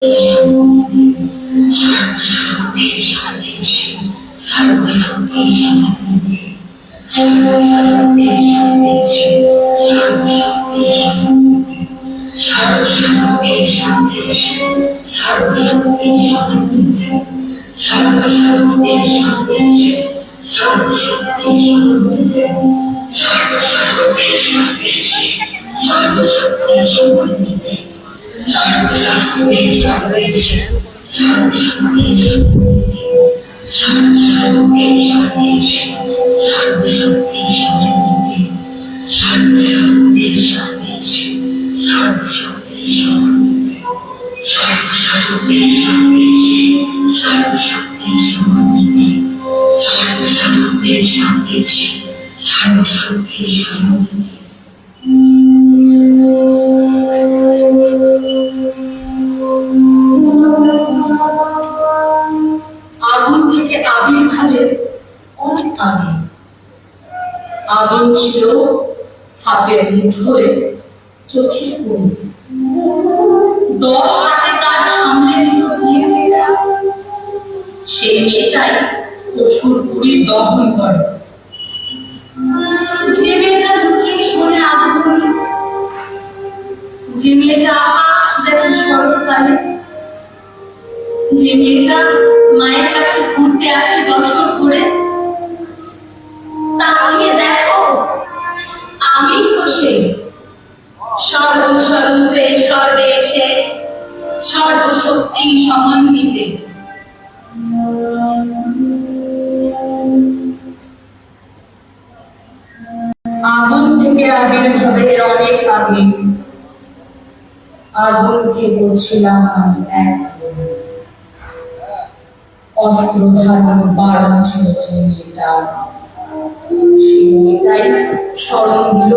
产生，变相，变性，产生，变相，变性，产生，变相，变性，产生，变相，变性，产生，变相，变性，产生，变相，变性，产生，变相，变性，产生，变相，变性，产生，变相，变性。আগুন আবির্ভাবের অনেক আগে আগুন ছিল হাতের মুঠোয় চোখের কোণ। দশ হাতে কাজ সামনে নিত সেই মেয়েটাই অসুর পুরী দহন করে। যে মেয়েটা লুকিয়ে শোনে আগুন যে মেয়েটা আকাশ দেখে শরৎকালে যে মেয়েটা মায়ের কাছে ঘুরতে আসে বছর করে তাকিয়ে দেখো আমি তো সে সর্বস্বরূপে, সর্বে এসে সর্বশক্তি সমন্বিতে। আগুন থেকে আবির্ভাবের অনেক আগে আগুনকে বলছিলাম আমি এক। অস্ত্র ধারণ বারণ ছিল মেয়েটা সেই মেয়েটাই স্মরণ দিল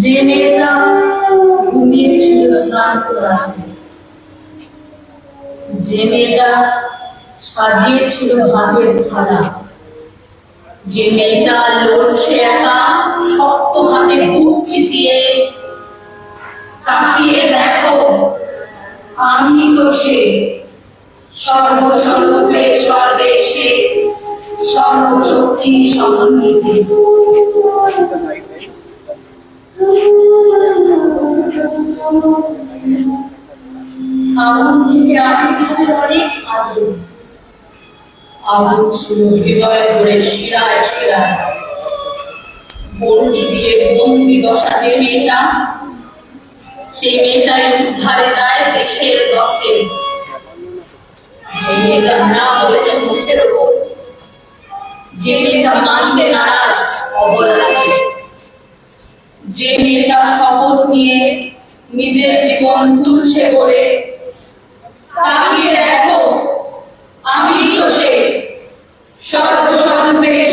যে মেয়েটা ঘুমিয়েছিল শ্রান্ত রাতে যে মেয়েটা সাজিয়েছিল ভাতের থালা যে মেয়েটা লড়ছে একা শক্ত হাতে বুক চিতিয়ে তাকিয়ে দেখো। আমি তো সে সর্বস্বরূপে সর্বেশে, সর্বশক্তি সমন্বিতে। আগুন থেকে অনেক আগুন আগুন ছিল হৃদয় শিরায় শিরায়। বন্দি দিয়ে বন্দি দশা যে মেয়েটা, সেই মেয়েটাই উদ্ধারে যায় দেশের দশে। মেয়েটা না মুখের যে মেয়েটা মানতে নারাজ যে মেয়েটা শপথ নিয়ে নিজের জীবন তুলছে করে। তাকিয়ে দেখো, আমি তো সে। সর্বস্বরূপে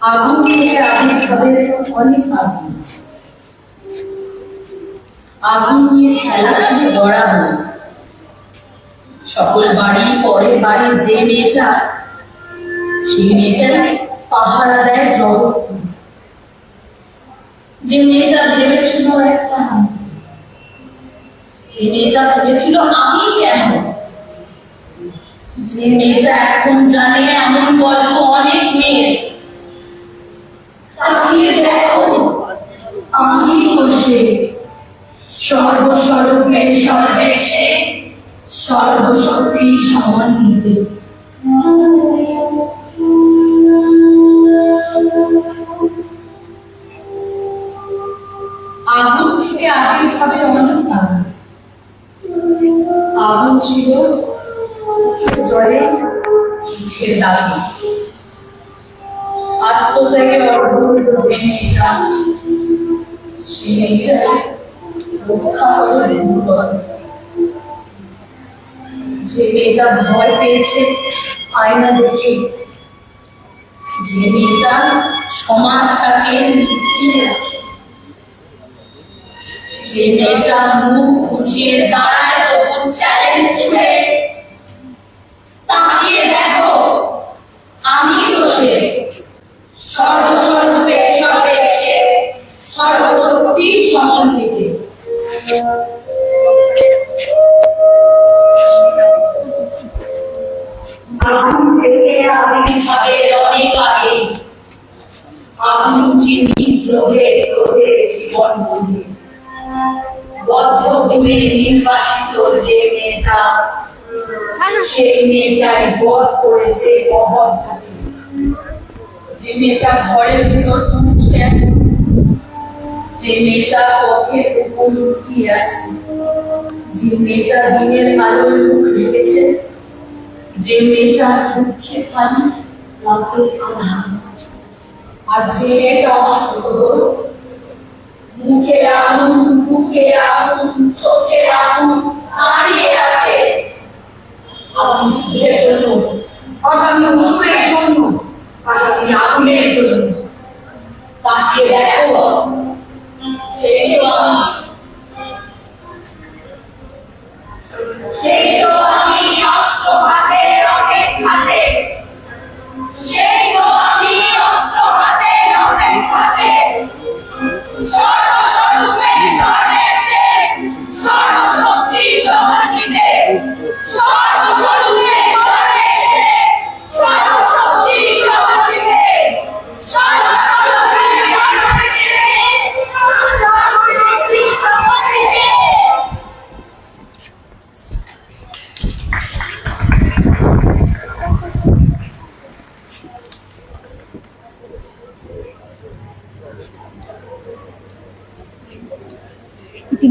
আগুন থেকে আবির্ভাবের অনেক আগুন আগুন নিয়ে খেলা ছিল বরাবর সকল বাড়ি পরের বাড়ির যে মেয়েটা সেই মেয়েটাই পাহারা দেয় জগৎ যে মেয়েটা ভেবেছিল একটা যে মেয়েটা ভেবেছিল আমি কেন যে মেয়েটা এখন জানে এমন গল্প অনেক মেয়ে তাকিয়ে দেখো। আমি বসে সর্বস্বরূপে সর্বেশে সর্বশক্তি সমন্বিতে। আগুন থেকে আবির্ভাবের কারণ আগুন ছিল জলে পিঠের দাবি আত্মত্যাগে যে মেয়েটা ভয় পেয়েছে, আয়না দেখে। যে মেয়েটা সমাজ তাকে লুকিয়ে রাখে। যে মেয়েটা মুখ উঁচিয়ে দাঁড়ায় তবু চ্যালেঞ্জ ছুড়ে তাকিয়ে অনেক আগে চিনি গ্রহে গ্রহে জীবন বন্ধু বদ্ধভূমে নির্বাসিত যে মেয়েটা সেই মেয়েটাই বধ করেছে মহৎ যে মেয়েটা ঘরের ভিতর পৌঁছে যে মেয়েটা পথের উপর লুকিয়ে আছে যে মেয়েটা দিনের আলোর মুখ রেখেছে যে মেয়েটা দুঃখে আধার আর মেয়েটা অসুস্থ মুখে আগুন মুখে আগুন চোখে আগুন দাঁড়িয়ে আছে আগামী জন্য, আগামী উৎসবের জন্য, আগামী আগুনের জন্য। তাকিয়ে দেখো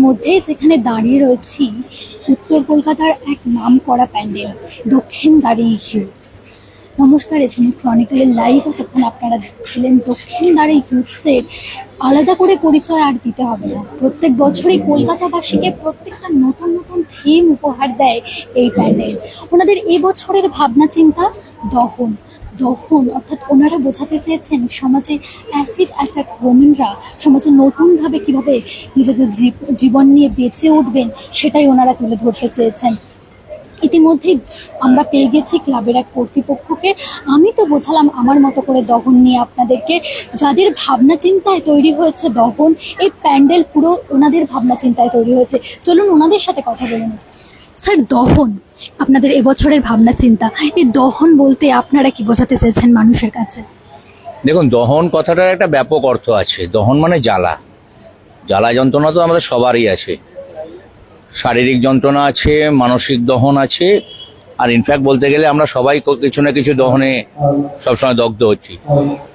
ইতিমধ্যে যেখানে দাঁড়িয়ে রয়েছি, উত্তর কলকাতার এক নাম করা প্যান্ডেল, দক্ষিণ দাঁড়ি হিউজ নমস্কার এসএম ক্রনিকলের লাইভ তখন আপনারা দেখছিলেন, দক্ষিণ দাঁড়ি হিউজসের আলাদা করে পরিচয় আর দিতে হবে না। প্রত্যেক বছরই কলকাতাবাসীকে প্রত্যেকটা নতুন নতুন থিম উপহার দেয় এই প্যান্ডেল। ওনাদের এবছরের ভাবনা চিন্তা দহন। দহন অর্থাৎ ওনারা বোঝাতে চেয়েছেন সমাজে অ্যাসিড অ্যাটাক ওমেনরা সমাজে নতুনভাবে কীভাবে নিজেদের জীব- জীবন নিয়ে বেঁচে উঠবেন সেটাই ওনারা তুলে ধরতে চেয়েছেন। ইতিমধ্যেই আমরা পেয়ে গেছি ক্লাবের এক কর্তৃপক্ষকে। আমি তো বোঝালাম আমার মতো করে দহন নিয়ে আপনাদেরকে। যাদের ভাবনা চিন্তায় তৈরি হয়েছে দহন, এই প্যান্ডেল পুরো ওনাদের ভাবনা চিন্তায় তৈরি হয়েছে। চলুন ওনাদের সাথে কথা বলুন স্যার, দহন আপনাদের এবছরের ভাবনা, চিন্তা এই দহন বলতে আপনারা কি বোঝাতে চেয়েছেন মানুষের কাছে? দেখুন, দহন কথাটার একটা ব্যাপক অর্থ আছে। দহন মানে জ্বালা। জ্বালা যন্ত্রণা তো আমাদের সবারই আছে। শারীরিক যন্ত্রণা আছে, মানসিক দহন আছে, আর ইনফ্যাক্ট বলতে গেলে আমরা সবাই কিছু না কিছু দহনে সবসময় দগ্ধ হচ্ছি।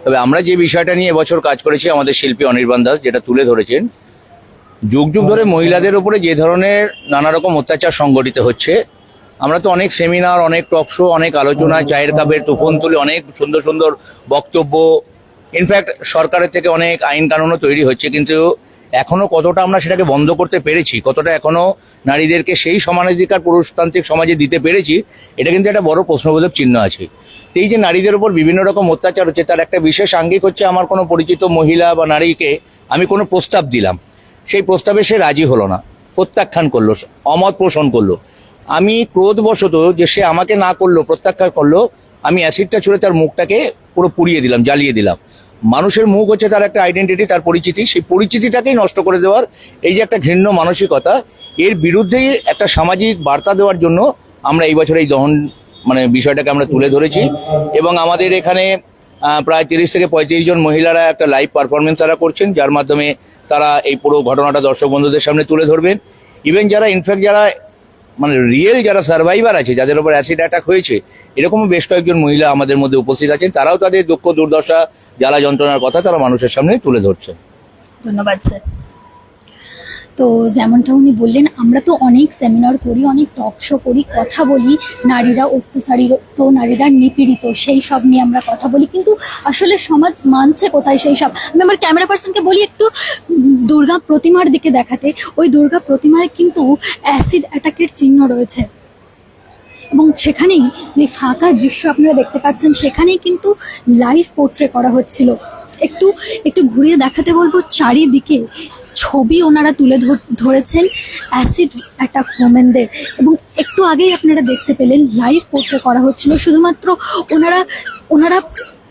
তবে আমরা যে বিষয়টা নিয়ে এবছর কাজ করেছি, আমাদের শিল্পী অনির্বাণ দাস যেটা তুলে ধরেছেন, যুগ যুগ ধরে মহিলাদের উপরে যে ধরনের নানা রকম অত্যাচার সংগঠিত হচ্ছে আমরা তো অনেক সেমিনার অনেক টক শো অনেক আলোচনা চায়ের কাপের তুফন তুলে অনেক সুন্দর সুন্দর বক্তব্য। ইনফ্যাক্ট সরকারের থেকে অনেক আইন কানুনও তৈরি হচ্ছে, কিন্তু এখনও কতটা আমরা সেটাকে বন্ধ করতে পেরেছি, কতটা এখনও নারীদেরকে সেই সমানাধিকার পুরুষতান্ত্রিক সমাজে দিতে পেরেছি, এটা কিন্তু একটা বড় প্রশ্নবোধক চিহ্ন আছে। এই যে নারীদের উপর বিভিন্ন রকম অত্যাচার হচ্ছে, তার একটা বিশেষ আঙ্গিক হচ্ছে আমার কোনো পরিচিত মহিলা বা নারীকে আমি কোনো প্রস্তাব দিলাম। সেই প্রস্তাবে সে রাজি হলো না, প্রত্যাখ্যান করল, অমত পোষণ করল। আমি ক্রোধবশত যে সে আমাকে না করল, প্রত্যাখ্যান করল, আমি অ্যাসিডটা ছুড়ে তার মুখটাকে পুরো পুড়িয়ে দিলাম, জ্বালিয়ে দিলাম। মানুষের মুখ হচ্ছে তার একটা আইডেন্টিটি তার পরিচিতি। সেই পরিচিতিটাকেই নষ্ট করে দেওয়ার এই যে একটা ঘৃণ্য মানসিকতা, এর বিরুদ্ধে একটা সামাজিক বার্তা দেওয়ার জন্য আমরা এই বছর এই দহন মানে বিষয়টাকে আমরা তুলে ধরেছি। এবং আমাদের এখানে প্রায় তিরিশ থেকে পঁয়ত্রিশ জন মহিলারা একটা লাইভ পারফরমেন্স তারা করছেন, যার মাধ্যমে তারা এই পুরো ঘটনাটা দর্শক বন্ধুদের সামনে তুলে ধরবেন। ইভেন যারা ইনফ্যাক্ট যারা মানে রিয়েল যারা সার্ভাইভার আছে, যাদের উপর অ্যাসিড অ্যাটাক হয়েছে এরকম বেশ কয়েকজন মহিলা আমাদের মধ্যে উপস্থিত আছেন। তারাও তাদের দুঃখ দুর্দশা, জ্বালা যন্ত্রণার কথা তারা মানুষের সামনে তুলে ধরছে ধন্যবাদ স্যার তো যেমনটা উনি বললেন, আমরা তো অনেক সেমিনার করি, অনেক টক শো করি, কথা বলি, নারীরা অত্যাচারিত, নারীরা নিপীড়িত, সেই সব নিয়ে আমরা কথা বলি। কিন্তু আসলে সমাজ মানছে কোথায় সেই সব? আমি আমার ক্যামেরা পার্সনকে বলি একটু দুর্গা প্রতিমার দিকে দেখাতে। ওই দুর্গা প্রতিমায় কিন্তু অ্যাসিড অ্যাটাকের চিহ্ন রয়েছে। এবং সেখানেই যে ফাঁকা দৃশ্য আপনারা দেখতে পাচ্ছেন, সেখানেই কিন্তু লাইভ পোর্ট্রে করা হচ্ছিল। একটু একটু ঘুরিয়ে দেখাতে বলব, চারিদিকে ছবি ওনারা তুলে ধর- ধরেছেন অ্যাসিড অ্যাটাক ওমেনদের এবং একটু আগেই আপনারা দেখতে পেলেন লাইভ পোস্টে করা হচ্ছিল, শুধুমাত্র ওনারা ওনারা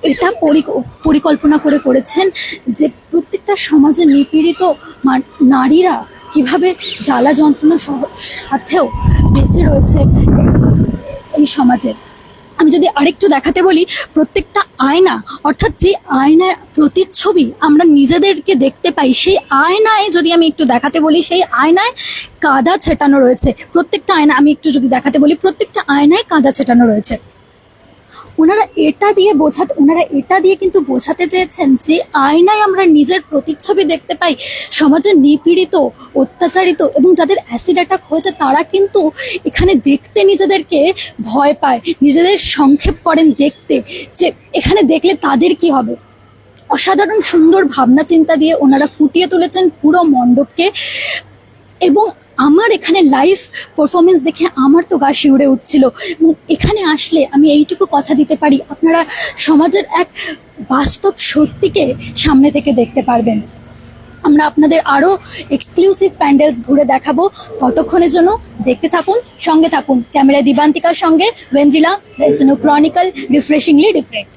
এটা পরিক- পরিকল্পনা করে করেছেন যে প্রত্যেকটা সমাজে নিপীড়িত নারীরা কীভাবে জ্বালা যন্ত্রণা সাথেও বেঁচে রয়েছে এই সমাজে আমি যদি আরেকটু দেখাতে বলি, প্রত্যেকটা আয়না, অর্থাৎ যে আয়নার প্রতিচ্ছবি আমরা নিজেদেরকে দেখতে পাই, সেই আয়নায় যদি আমি একটু দেখাতে বলি, সেই আয়নায় কাদা ছেটানো রয়েছে। প্রত্যেকটা আয়না, আমি একটু যদি দেখাতে বলি, প্রত্যেকটা আয়নায় কাদা ছেটানো রয়েছে। ওনারা এটা দিয়ে বোঝাতে, ওনারা এটা দিয়ে কিন্তু বোঝাতে চেয়েছেন যে আয়নায় আমরা নিজের প্রতিচ্ছবি দেখতে পাই। সমাজের নিপীড়িত, অত্যাচারিত এবং যাদের অ্যাসিড অ্যাটাক হয়েছে তারা কিন্তু এখানে দেখতে নিজেদেরকে ভয় পায়। নিজেদের সংক্ষেপ করেন দেখতে যে এখানে দেখলে তাদের কি হবে? অসাধারণ সুন্দর ভাবনা চিন্তা দিয়ে ওনারা ফুটিয়ে তুলেছেন পুরো মণ্ডপকে এবং আমার এখানে লাইভ পারফরমেন্স দেখে আমার তো গা শিউরে উঠছিল। এবং এখানে আসলে আমি এইটুকু কথা দিতে পারি, আপনারা সমাজের এক বাস্তব সত্যিকে সামনে থেকে দেখতে পারবেন। আমরা আপনাদের আরও এক্সক্লুসিভ প্যান্ডেলস ঘুরে দেখাবো। ততক্ষণের জন্য দেখতে থাকুন, সঙ্গে থাকুন। ক্যামেরা দিবান্তিকার সঙ্গে ওয়েন্দ্রিলা ক্রনিক্যাল রিফ্রেশিংলি ডিফারেন্ট